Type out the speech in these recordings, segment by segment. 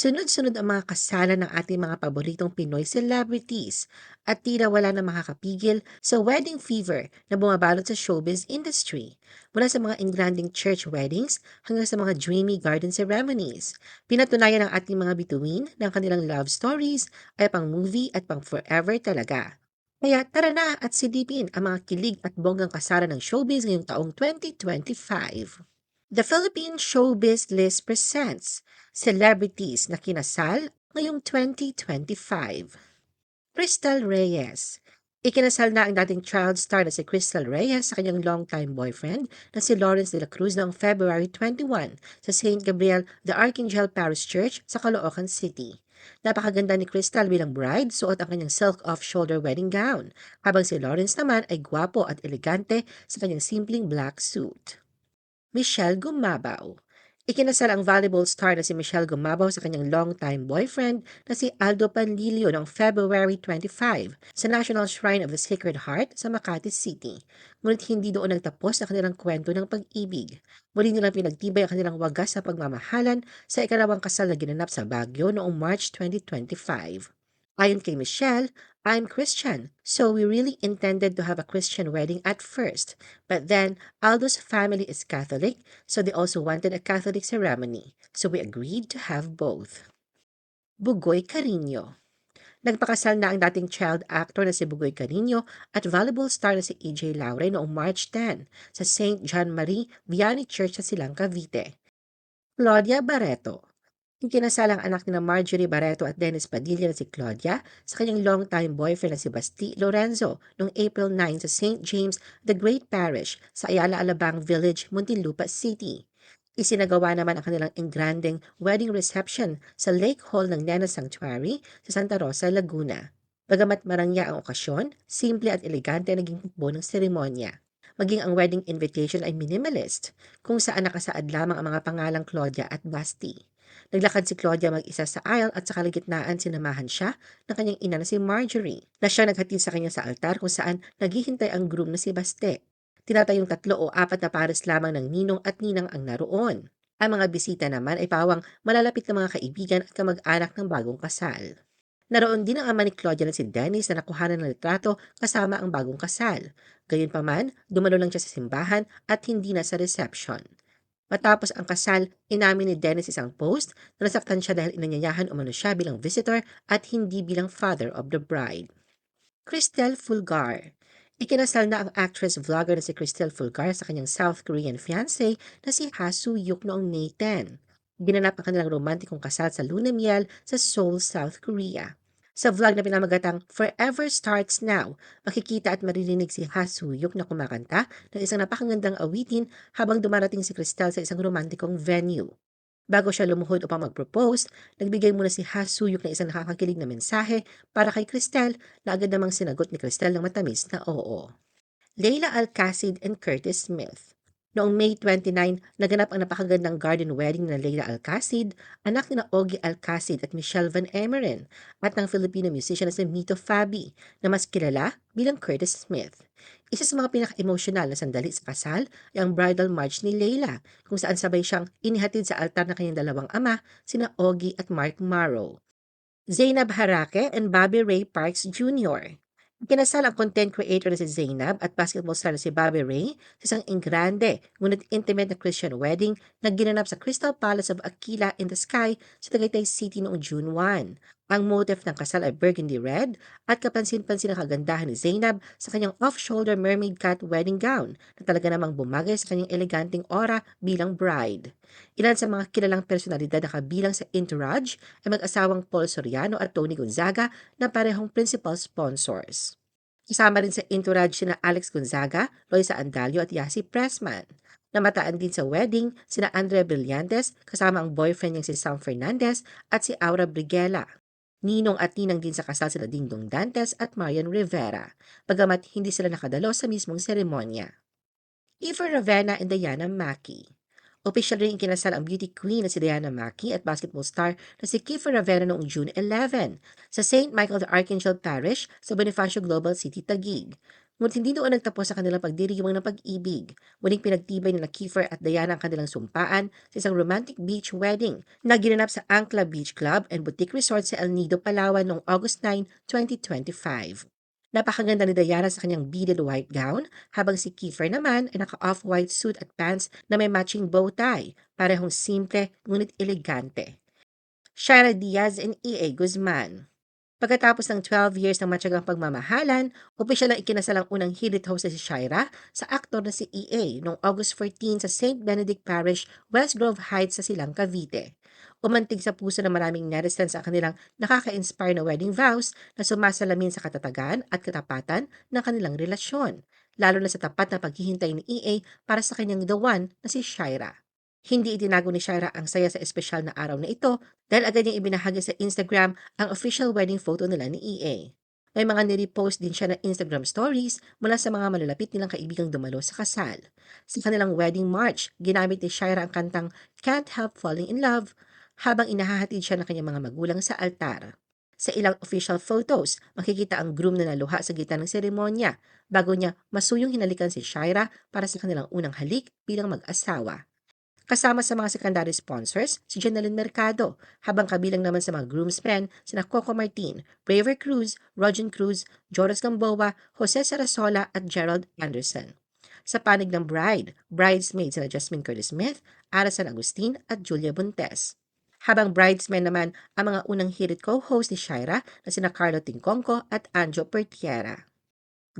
Sunod-sunod ang mga kasalan ng ating mga paboritong Pinoy celebrities at tila wala na makakapigil sa wedding fever na bumabalot sa showbiz industry. Mula sa mga engranding church weddings hanggang sa mga dreamy garden ceremonies. Pinatunayan ng ating mga bituin ng kanilang love stories ay pang movie at pang forever talaga. Kaya tara na at silipin ang mga kilig at bonggang kasalan ng showbiz ngayong taong 2025. The Philippine Showbiz List presents Celebrities na kinasal ngayong 2025. Crystal Reyes Ikinasal na ang dating child star na si Crystal Reyes sa kanyang longtime boyfriend na si Lawrence de la Cruz noong February 21 sa St. Gabriel the Archangel Parish Church sa Caloocan City. Napakaganda ni Crystal bilang bride, suot ang kanyang silk off-shoulder wedding gown, habang si Lawrence naman ay gwapo at elegante sa kanyang simpleng black suit. Michelle Gumabaw. Ikinasal ang volleyball star na si Michelle Gumabaw sa kanyang longtime boyfriend na si Aldo Panlilio noong February 25 sa National Shrine of the Sacred Heart sa Makati City. Ngunit hindi doon nagtapos ang kanilang kwento ng pag-ibig. Muli nilang pinagtibay ang kanilang wagas sa pagmamahalan sa ikalawang kasal na ginanap sa Baguio noong March 2025. Ayon kay Michelle, I'm Christian, so we really intended to have a Christian wedding at first. But then, Aldo's family is Catholic, so they also wanted a Catholic ceremony. So we agreed to have both. Bugoy Carino Nagpakasal na ang dating child actor na si Bugoy Carino at volleyball star na si EJ Laure noong March 10 sa St. John Marie Vianney Church sa Silang Cavite. Claudia Barreto Ikinasal ang anak ni Marjorie Barreto at Dennis Padilla na si Claudia sa kanyang long-time boyfriend na si Basti Lorenzo noong April 9 sa St. James the Great Parish sa Ayala Alabang Village, Muntinlupa City. Isinagawa naman ang kanilang engranding wedding reception sa Lake Hall ng Nena Sanctuary sa Santa Rosa, Laguna. Bagamat marangya ang okasyon, simple at elegante naging hukbo ng seremonya. Maging ang wedding invitation ay minimalist, kung saan nakasaad lamang ang mga pangalang Claudia at Basti. Naglakad si Claudia mag-isa sa aisle at sa kaligitnaan sinamahan siya ng kanyang ina na si Marjorie na siya naghatid sa kanya sa altar kung saan naghihintay ang groom na si Baste. Tinatayong tatlo o apat na pares lamang ng ninong at ninang ang naroon. Ang mga bisita naman ay pawang malalapit na mga kaibigan at kamag-anak ng bagong kasal. Naroon din ang ama ni Claudia na si Dennis na nakuhanan ng litrato kasama ang bagong kasal. Gayunpaman, dumalo lang siya sa simbahan at hindi na sa reception. Matapos ang kasal, inamin ni Dennis isang post na nasaktan siya dahil inanyayahan umano siya bilang visitor at hindi bilang father of the bride. Cristel Fulgar Ikinasal na ang actress-vlogger na si Cristel Fulgar sa kanyang South Korean fiancé na si Ha Soo Yuk noong May 10. Ginanap ang kanilang romantikong kasal sa luna miel sa Seoul, South Korea. Sa vlog na pinamagatang Forever Starts Now, makikita at maririnig si Ha Suyok na kumakanta ng isang napakagandang awitin habang dumarating si Cristel sa isang romantikong venue. Bago siya lumuhod upang mag-propose, nagbigay muna si Ha Suyok ng isang nakakakilig na mensahe para kay Cristel na agad namang sinagot ni Cristel ng matamis na oo. Leila Alcacid and Curtis Smith Noong May 29, naganap ang napakagandang garden wedding na Leila Alcacid, anak ni na Ogie Alcacid at Michelle Van Emeren, at ng Filipino musician na si Mito Fabi, na mas kilala bilang Curtis Smith. Isa sa mga pinaka-emosyonal na sandali sa kasal ay ang bridal march ni Leila, kung saan sabay siyang inihatid sa altar ng kanyang dalawang ama, sina Ogie at Mark Morrow. Zainab Harake and Bobby Ray Parks Jr. Kinasal ang content creator na si Zainab at basketball star na si Bobby Ray sa isang ingrande ngunit intimate na Christian wedding na ginanap sa Crystal Palace of Aquila in the Sky sa Tagaytay City noong June 1. Ang motif ng kasal ay burgundy red at kapansin-pansin ang kagandahan ni Zainab sa kanyang off-shoulder mermaid cut wedding gown na talaga namang bumagay sa kanyang eleganting aura bilang bride. Ilan sa mga kilalang personalidad na kabilang sa entourage ay mag-asawang Paul Soriano at Tony Gonzaga na parehong principal sponsors. Kasama rin sa entourage sina Alex Gonzaga, Loisa Andalio at Yasi Pressman. Namataan din sa wedding sina Andrea Brillantes kasama ang boyfriend niyang si Sam Fernandez at si Aura Briguela. Ninong at ninang din sa kasal sila Dingdong Dantes at Marian Rivera, bagamat hindi sila nakadalo sa mismong seremonya. Eva Ravenna and Diana Mackey Official rin ikinasal ang beauty queen na si Diana Maki at basketball star na si Kiefer Ravena noong June 11 sa St. Michael the Archangel Parish sa Bonifacio Global City, Taguig. Ngunit hindi doon nagtapos sa kanilang pagdiriwang ng pag-ibig. Muling pinagtibay ni Kiefer at Diana ang kanilang sumpaan sa isang romantic beach wedding na ginanap sa Ancla Beach Club and Boutique Resort sa El Nido, Palawan noong August 9, 2025. Napakaganda ni Diana sa kanyang beaded white gown, habang si Kiefer naman ay naka-off-white suit at pants na may matching bow tie, parehong simple ngunit elegante. Shara Diaz and E.A. Guzman Pagkatapos ng 12 years ng matyagang pagmamahalan, opisyal ang ikinasal ang unang hilit host si Shira sa aktor na si EA noong August 14 sa St. Benedict Parish, West Grove Heights sa Silang Cavite. Umantig sa puso ng maraming netizens ang kanilang nakaka-inspire na wedding vows na sumasalamin sa katatagan at katapatan ng kanilang relasyon, lalo na sa tapat na paghihintay ni EA para sa kanyang the one na si Shira. Hindi itinago ni Shira ang saya sa espesyal na araw na ito dahil agad niyang ibinahagi sa Instagram ang official wedding photo nila ni EA. May mga nirepost din siya na Instagram stories mula sa mga malalapit nilang kaibigang dumalo sa kasal. Sa kanilang wedding march, ginamit ni Shira ang kantang Can't Help Falling in Love habang inahahatid siya ng kanyang mga magulang sa altar. Sa ilang official photos, makikita ang groom na naluha sa gitna ng seremonya bago niya masuyong hinalikan si Shira para sa kanilang unang halik bilang mag-asawa. Kasama sa mga secondary sponsors, si Jeneline Mercado, habang kabilang naman sa mga groomsmen, sina Coco Martin, Braver Cruz, Rogen Cruz, Jonas Gamboa, Jose Sarasola at Gerald Anderson. Sa panig ng bride, bridesmaids sina Jasmine Curtis Smith, Ara San Agustin at Julia Buntes. Habang bridesmen naman ang mga unang hirit co-host ni Shira na sina Carlo Tincongco at Anjo Pertiera.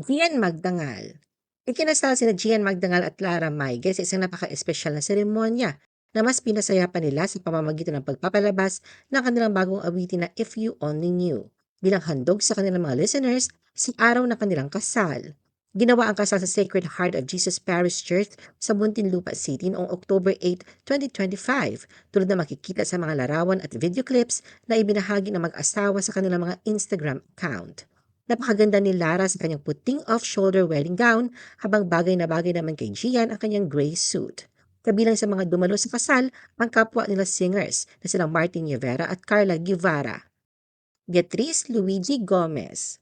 Gian Magdangal Ikinasal sina Gian Magdangal at Lara Maige sa isang napaka-espesyal na seremonya na mas pinasaya pa nila sa pamamagitan ng pagpapalabas ng kanilang bagong awitin na If You Only Knew bilang handog sa kanilang mga listeners sa araw na kanilang kasal. Ginawa ang kasal sa Sacred Heart of Jesus Parish Church sa Muntinlupa City noong October 8, 2025 tulad na makikita sa mga larawan at video clips na ibinahagi ng mag-asawa sa kanilang mga Instagram account. Napakaganda ni Lara sa kanyang puting off-shoulder wedding gown habang bagay na bagay naman kay Gian ang kanyang gray suit. Kabilang sa mga dumalo sa kasal ang kapwa nila singers na silang Martin Rivera at Carla Guevara. Beatriz Luigi Gomez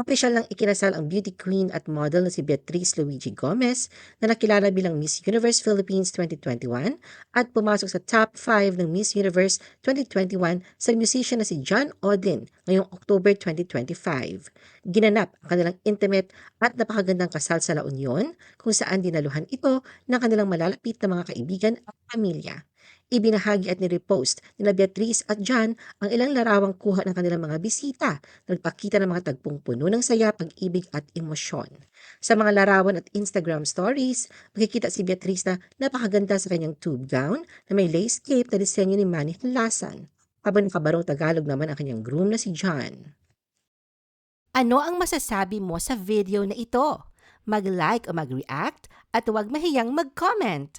Opisyal lang ikinasal ang beauty queen at model na si Beatriz Luigi Gomez na nakilala bilang Miss Universe Philippines 2021 at pumasok sa top 5 ng Miss Universe 2021 sa musician na si John Odin ngayong October 2025. Ginanap ang kanilang intimate at napakagandang kasal sa La Union kung saan dinaluhan ito ng kanilang malalapit na mga kaibigan at pamilya. Ibinahagi at nirepost ni Beatrice at John ang ilang larawang kuha ng kanilang mga bisita, nagpakita ng mga tagpong puno ng saya, pag-ibig at emosyon. Sa mga larawan at Instagram stories, makikita si Beatrice na napakaganda sa kanyang tube gown na may lace cape na disenyo ni Manny Lasan. Habang nakabarong Tagalog naman ang kanyang groom na si John. Ano ang masasabi mo sa video na ito? Mag-like o mag-react at huwag mahiyang mag-comment.